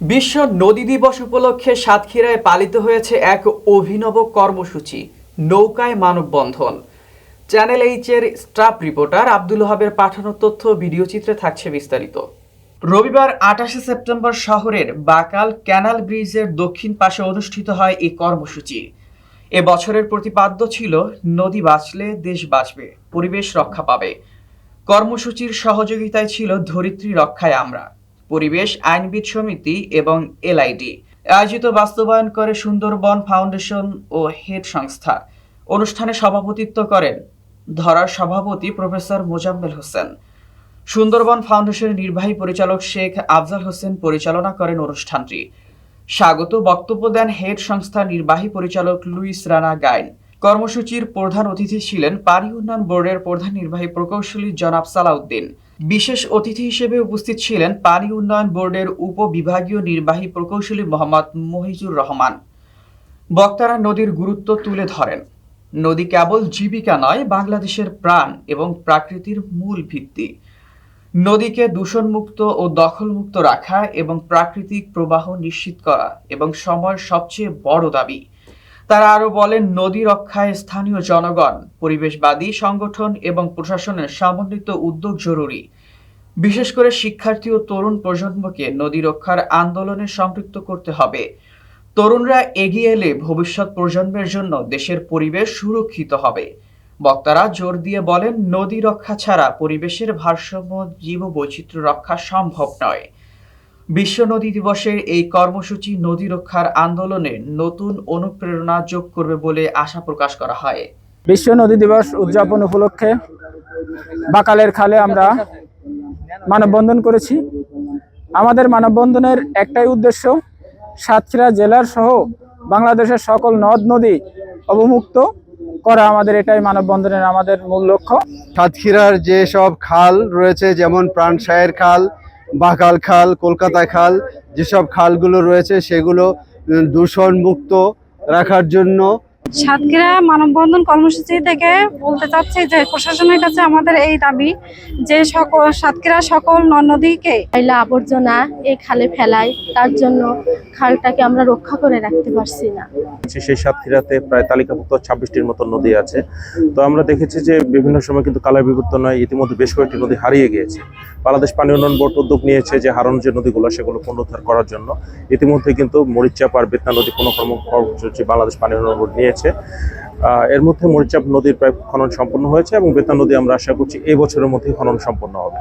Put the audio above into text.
বিশ্ব নদী দিবস উপলক্ষে সাতক্ষীরায় পালিত হয়েছে এক অভিনব কর্মসূচি, নৌকায় মানববন্ধন। চ্যানেল এইচ এর স্টাফ রিপোর্টার আব্দুল ওহাবের পাঠানো তথ্য ভিডিও চিত্রে থাকছে বিস্তারিত। রবিবার আঠাশে সেপ্টেম্বর শহরের বাকাল ক্যানাল ব্রিজের দক্ষিণ পাশে অনুষ্ঠিত হয় এই কর্মসূচি। এ বছরের প্রতিপাদ্য ছিল, নদী বাঁচলে দেশ বাঁচবে, পরিবেশ রক্ষা পাবে। কর্মসূচির সহযোগিতায় ছিল ধরিত্রী রক্ষায় আমরা। পরিবেশ, আইনবিদ সমিতি এবং এলআইডি আয়োজিত বাস্তবায়ন করে সুন্দরবন ফাউন্ডেশন ও হেড সংস্থা। অনুষ্ঠানে সভাপতিত্ব করেন ধরার সভাপতি প্রফেসর মোজাম্মেল হোসেন। সুন্দরবন ফাউন্ডেশনের নির্বাহী পরিচালক শেখ আফজাল হোসেন পরিচালনা করেন অনুষ্ঠানটি। স্বাগত বক্তব্য দেন হেড সংস্থার নির্বাহী পরিচালক লুইস রানা গাইন। কর্মসূচির প্রধান অতিথি ছিলেন পানি উন্নয়ন বোর্ডের প্রধান নির্বাহী প্রকৌশলী জনাব সালাউদ্দিন। বিশেষ অতিথি হিসেবে উপস্থিত ছিলেন পানি উন্নয়ন বোর্ডের উপবিভাগীয় নির্বাহী প্রকৌশলী মোহাম্মদ মহিজুর রহমান। বক্তারা নদীর গুরুত্ব তুলে ধরেন। নদী কেবল জীবিকা নয়, বাংলাদেশের প্রাণ এবং প্রাকৃতির মূল ভিত্তি। নদীকে দূষণমুক্ত ও দখলমুক্ত রাখা এবং প্রাকৃতিক প্রবাহ নিশ্চিত করা এবং সময়ের সবচেয়ে বড় দাবি তারা আরও বলেন, নদী রক্ষায় স্থানীয় জনগণ, পরিবেশবাদী সংগঠন এবং প্রশাসনের সমন্বিত উদ্যোগ জরুরি। বিশেষ করে শিক্ষার্থী ও তরুণ প্রজন্মকে নদী রক্ষার আন্দোলনে সম্পৃক্ত করতে হবে। তরুণরা এগিয়ে এলে ভবিষ্যৎ প্রজন্মের জন্য দেশের পরিবেশ সুরক্ষিত হবে। বক্তারা জোর দিয়ে বলেন, নদী রক্ষা ছাড়া পরিবেশের ভারসাম্য জীব বৈচিত্র্য রক্ষা সম্ভব নয়। বিশ্ব নদী দিবসের এই কর্মসূচি নদী রক্ষার আন্দোলনে নতুন অনুপ্রেরণা যোগ করবে বলে আশা প্রকাশ করা হয়। বিশ্ব নদী দিবস উদযাপন উপলক্ষে বাকালের খালে আমরা মানববন্ধন করেছি। আমাদের মানববন্ধনের একটাই উদ্দেশ্য সাতক্ষীরা জেলার সহ বাংলাদেশের সকল নদ নদী অবমুক্ত করা আমাদের এটাই মানববন্ধনের আমাদের মূল লক্ষ্য। সাতক্ষীরার যে সব খাল রয়েছে যেমন প্রাণসায়ের খাল বাকাল খাল কলকাতা খাল যেসব খালগুলো রয়েছে সেগুলো দূষণমুক্ত রাখার জন্য সাতক্ষীরা মানববন্ধন কর্মসূচি থেকে বলতে চাচ্ছি যে প্রশাসনের কাছে আমাদের এই দাবি যে সকল সাতক্ষীরা সকল নদ নদীকে আবর্জনা এই খালে ফেলায় তার জন্য খালটাকে আমরা রক্ষা করে রাখতে পারছি না। সেই সাতক্ষীরাতে প্রায় তালিকাভুক্ত ছাব্বিশটির মতো নদী আছে। তো আমরা দেখেছি যে বিভিন্ন সময় কিন্তু কালার বিবর্তন হয় ইতিমধ্যে বেশ কয়েকটি নদী হারিয়ে গিয়েছে। বাংলাদেশ পানি উন্নয়ন বোর্ড উদ্যোগ নিয়েছে যে হারানো যে নদীগুলো সেগুলো পুনরুদ্ধার করার জন্য। ইতিমধ্যে কিন্তু মরিচাপ আর বেতনা নদী পুনঃকর্ম কর্মসূচি বাংলাদেশ পানি উন্নয়ন বোর্ড নিয়েছে আহ, এর মধ্যে মরিচাপ নদীর প্রায় খনন সম্পন্ন হয়েছে এবং বেতা নদী আমরা আশা করছি এই বছরের মধ্যে খনন সম্পন্ন হবে।